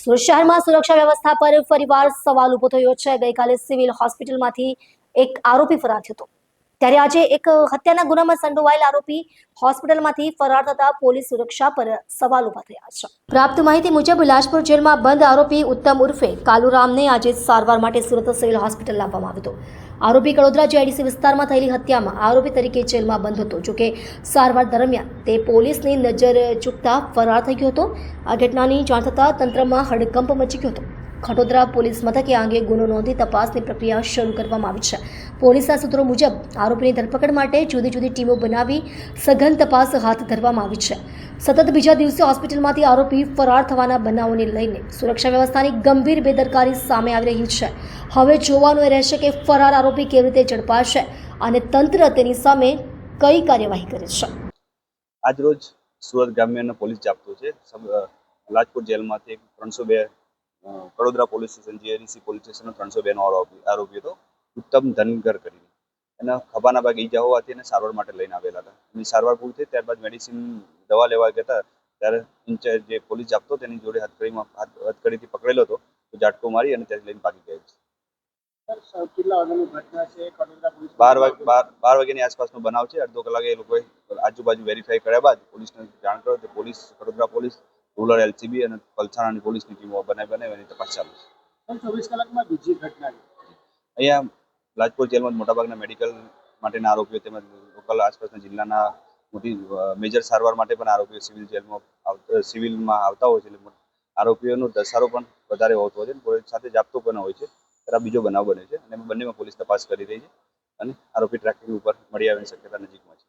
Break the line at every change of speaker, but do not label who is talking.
શહેરમાં સુરક્ષા વ્યવસ્થા પર ફરીવાર સવાલ ઊભો થયો છે. ગઈકાલે સિવિલ હોસ્પિટલમાંથી એક આરોપી ફરાર થયો હતો. ત્યારે આજે એક હત્યાના ગુનામાં સંડોવાયેલ આરોપી હોસ્પિટલમાંથી ફરાર થતા પોલીસ સુરક્ષા પર સવાલ ઊભા થયા છે. પ્રાપ્ત માહિતી મુજબ લાજપુર જેલમાં બંધ આરોપી ઉત્તમ ઉર્ફે કાલુરામને આજે સારવાર માટે સુરત સિવિલ હોસ્પિટલ લાવવામાં આવ્યો હતો. આરોપી કડોદરા જેડીસી વિસ્તારમાં થયેલી હત્યામાં આરોપી તરીકે જેલમાં બંધ હતો. જોકે સારવાર દરમિયાન તે પોલીસની નજર ચૂકતા ફરાર થઈ ગયો હતો. આ ઘટનાની જાણ થતાં તંત્રમાં હડકંપ મચી ગયો હતો. ખટોદરા પોલીસ મથકે આ અંગે ગુનો નોંધી તપાસની પ્રક્રિયા શરૂ કરવામાં આવી છે. પોલીસના સૂત્રો મુજબ આરોપીની ધરપકડ માટે જુદી જુદી ટીમો બનાવી સઘન તપાસ હાથ ધરવામાં આવી છે. સતત બીજા દિવસે હોસ્પિટલમાંથી આરોપી ફરાર થવાના બનાવોને લઈને સુરક્ષા વ્યવસ્થાની ગંભીર બેદરકારી સામે આવી રહી છે. હવે જોવાનું એ રહેશે કે ફરાર આરોપી કેવી રીતે ઝડપાશે અને તંત્ર તેની સામે કઈ કાર્યવાહી કરે છે.
આજરોજ સુરત ગ્રામ્યનો પોલીસ જાપ્તો છે. લાજપુર જેલમાંથી ત્રણસો બે Kadodara police station GIDC police સ્ટેશનનો ત્રણસો બેનો આરોપી આરોપી હતો. ઉત્તમ ધનગર કરીને. એના ખભાના ભાગે ઈજા હોવાથી એને સારવાર માટે લઈને આવેલા હતા. એની સારવાર પૂરી થઈ ત્યારબાદ મેડિસિન દવા લેવા ગયા ત્યારે ઇન્ચાર્જ જે પોલીસ જાપતો તેની જોડે હથકડીમાં હાથ હથકડીથી પકડેલો હતો. તો ઝાટકો મારી અને ત્યાંથી લઈને ભાગી ગયા છે. બાર વાગ બાર બાર વાગ્યાની આસપાસનો બનાવ છે. અડધો કલાકે એ લોકોએ આજુબાજુ વેરીફાઈ કર્યા બાદ પોલીસને જાણ કરો police Vadodara police rural LCB અને પલસાણાની પોલીસની ટીમો બનાવી બનાવી એની તપાસ ચાલુ છે.
ચોવીસ કલાકમાં બીજી ઘટના
અહીંયા લાજપોર જેલમાં મોટાભાગના મેડિકલ માટેના આરોપીઓ તેમજ લોકલ આસપાસના જિલ્લાના મોટી મેજર સારવાર માટે પણ આરોપીઓ સિવિલ જેલમાં સિવિલમાં આવતા હોય છે. એટલે આરોપીઓનો ધસારો પણ વધારે હોતો હોય છે પોલીસ સાથે જાપતો પણ હોય છે. ત્યારે બીજો બનાવ બને છે અને બંનેમાં પોલીસ તપાસ કરી રહી છે અને આરોપી ટ્રેકિંગ ઉપર મળી આવવાની શક્યતા નજીકમાં છે.